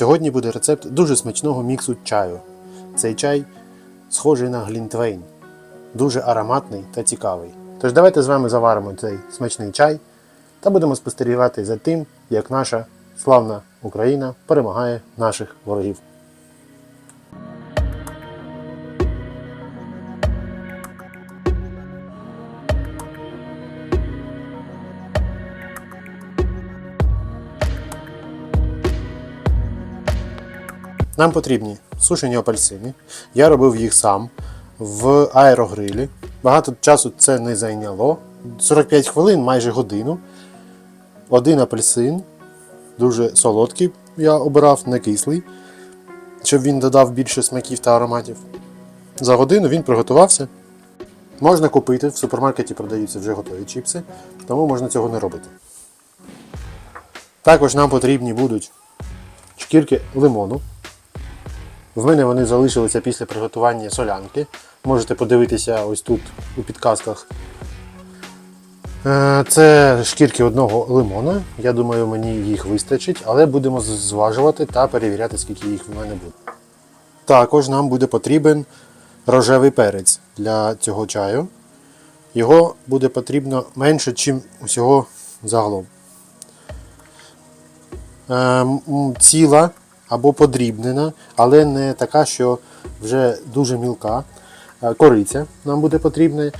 Сьогодні буде рецепт дуже смачного міксу чаю. Цей чай схожий на глінтвейн, дуже ароматний та цікавий. Тож давайте з вами заваримо цей смачний чай та будемо спостерігати за тим, як наша славна Україна перемагає наших ворогів. Нам потрібні сушені апельсини. Я робив їх сам в аерогрилі. Багато часу це не зайняло. 45 хвилин, майже годину. Один апельсин, дуже солодкий, я обирав не кислий, щоб він додав більше смаків та ароматів. За годину він приготувався. Можна купити, в супермаркеті продаються вже готові чіпси, тому можна цього не робити. Також нам потрібні будуть шкірки лимону. В мене вони залишилися після приготування солянки. Можете подивитися ось тут у підказках. Е, Це шкірки одного лимона. Я думаю, мені їх вистачить, але будемо зважувати та перевіряти, скільки їх в мене буде. Також нам буде потрібен рожевий перець для цього чаю. Його буде потрібно менше, ніж усього загалом. Е, ціла або подрібнена, але не така, що вже дуже мілка. Е, Кориця нам буде потрібна.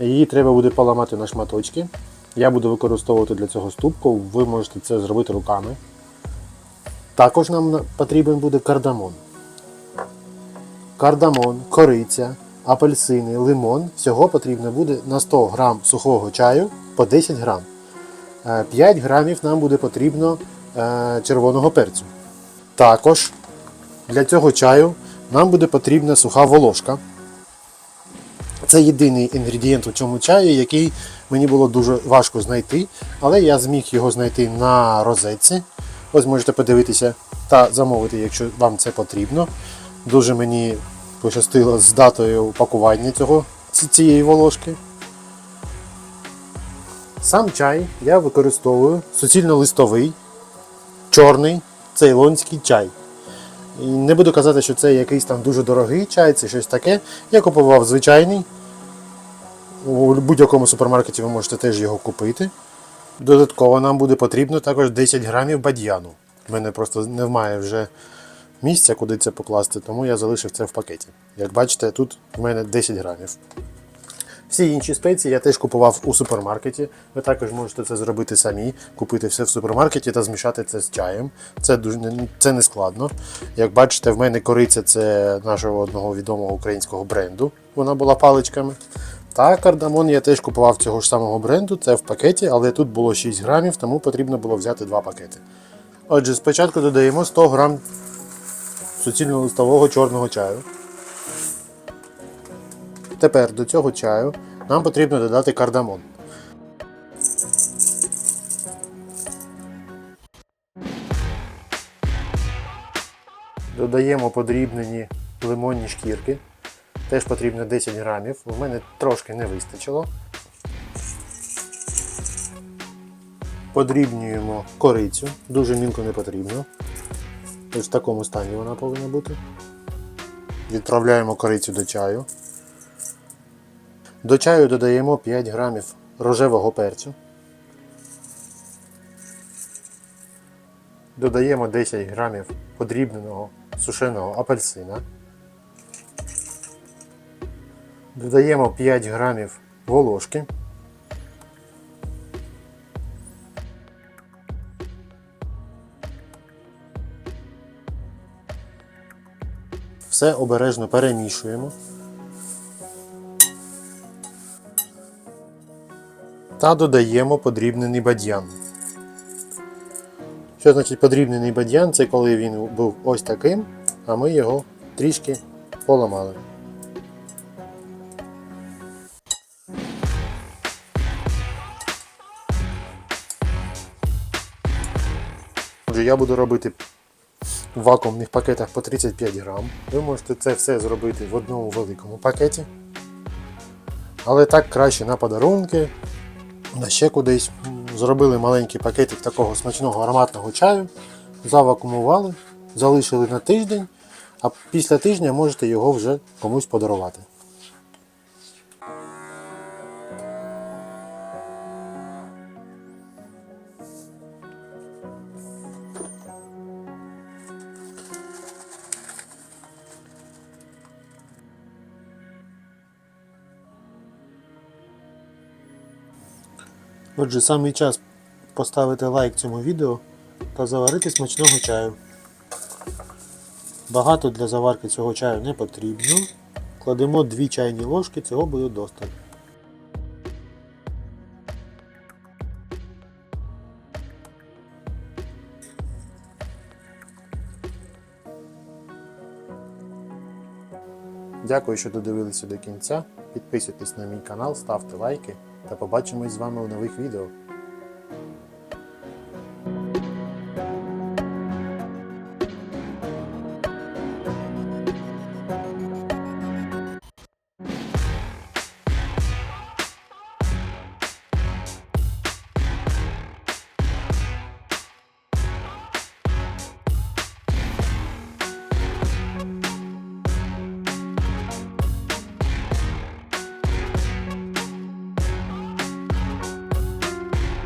Її треба буде поламати на шматочки. Я буду використовувати для цього ступку, ви можете це зробити руками. Також нам потрібен буде кардамон. Кардамон, кориця, апельсини, лимон. Всього потрібно буде на 100 грам сухого чаю по 10 грам. Е, 5 грамів нам буде потрібно е, червоного перцю. Також для цього чаю нам буде потрібна суха волошка. Це єдиний інгредієнт у цьому чаї, який мені було дуже важко знайти, але я зміг його знайти на розетці. Ось можете подивитися та замовити, якщо вам це потрібно. Дуже мені пощастило з датою упакування цього, цієї волошки. Сам чай я використовую суцільно-листовий, чорний цейлонський чай. І не буду казати, що це якийсь там дуже дорогий чай, це щось таке. Я купував звичайний. У будь-якому супермаркеті ви можете теж його купити. Додатково нам буде потрібно також 10 грамів бадьяну. У мене просто немає вже місця, куди це покласти, тому я залишив це в пакеті. Як бачите, тут в мене 10 грамів. Всі інші спеції я теж купував у супермаркеті. Ви також можете це зробити самі, купити все в супермаркеті та змішати це з чаєм. Це дуже це не складно. Як бачите, в мене кориця це нашого одного відомого українського бренду. Вона була паличками. Та кардамон я теж купував цього ж самого бренду, це в пакеті, але тут було 6 грамів, тому потрібно було взяти два пакети. Отже, спочатку додаємо 100 грам суцільно-листового чорного чаю. Тепер до цього чаю нам потрібно додати кардамон. Додаємо подрібнені лимонні шкірки. Теж потрібно 10 грамів. У мене трошки не вистачило. Подрібнюємо корицю. Дуже мілко не потрібно. Ось в такому стані вона повинна бути. Відправляємо корицю до чаю. До чаю додаємо 5 грамів рожевого перцю. Додаємо 10 грамів подрібненого сушеного апельсина. Додаємо 5 грамів волошки. Все обережно перемішуємо. Та додаємо подрібнений бадьян. Що значить подрібнений бадьян? Це коли він був ось таким, а ми його трішки поламали. Отже, я буду робити в вакуумних пакетах по 35 грам. Ви можете це все зробити в одному великому пакеті. Але так краще на подарунки, ще кудись. Зробили маленький пакетик такого смачного ароматного чаю, завакумували залишили на тиждень, а після тижня можете його вже комусь подарувати. Отже, самий час поставити лайк цьому відео та заварити смачного чаю. Багато для заварки цього чаю не потрібно. Кладемо 2 чайні ложки, цього буде достатньо. Дякую, що додивилися до кінця. Підписуйтесь на мій канал, ставте лайки та побачимось з вами у нових відео.